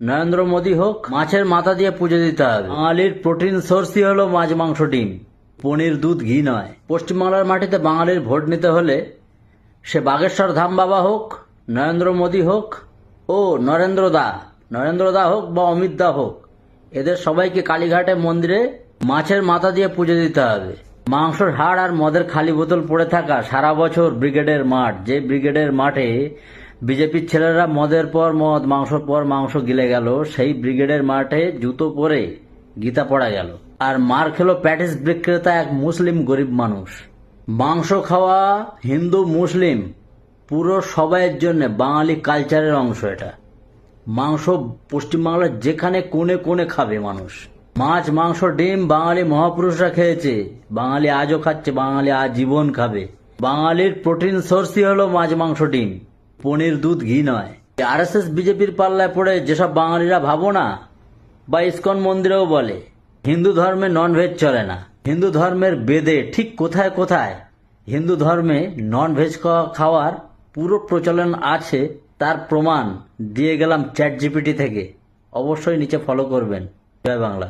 নরেন্দ্র মোদী হোক মাছের মাথা দিয়ে পুজো দিতে হবে। বাঙালির প্রোটিন সোর্সই হলো মাছ মাংস ডিম। পনির দুধ ঘি নয়। পশ্চিমবাংলার মাটিতে বাঙালির ভোট নিতে হলে সে বাগেশ্বর ধাম বাবা হোক নরেন্দ্র মোদী হোক ও নরেন্দ্র দা নরেন্দ্র দা হোক বা অমিত দা হোক এদের সবাইকে কালীঘাটে মন্দিরে মাছের মাথা দিয়ে পুজো দিতে হবে। মাংসর হাড় আর মদের খালি বোতল পড়ে থাকা সারা বছর ব্রিগেডের মাঠ যে ব্রিগেডের মাঠে বিজেপির ছেলেরা মদের পর মদ মাংস পর মাংস গিলে গেল, সেই ব্রিগেডের মাঠে জুতো পরে গীতা পড়া গেল। আর মার খেলো প্যাটিস বিক্রেতা এক মুসলিম গরিব মানুষ। মাংস খাওয়া হিন্দু মুসলিম, পুরো সবাইয়ের জন্য বাঙালি কালচারের অংশ এটা। মাংস পশ্চিমবাংলার যেখানে কোণে কোণে খাবে মানুষ। মাছ, মাংস, ডিম বাঙালি মহাপুরুষরা খেয়েছে। বাঙালি আজও খাচ্ছে, বাঙালি আজীবন খাবে। বাঙালির প্রোটিন সোর্সই হলো মাছ, মাংস, ডিম। পনির দুধ ঘি নয়। আর এস এস বিজেপির পাল্লায় পড়ে যেসব বাঙালিরা ভাবো না, বা ইস্কন মন্দিরেও বলে, হিন্দু ধর্মে ননভেজ চলে না। হিন্দু ধর্মের বেদে ঠিক কোথায় কোথায় হিন্দু ধর্মে ননভেজ খাওয়ার পুরো প্রচলন আছে, তার প্রমাণ দিয়ে গেলাম চ্যাট জিপিটি থেকে। অবশ্যই নিচে ফলো করবেন। জয় বাংলা।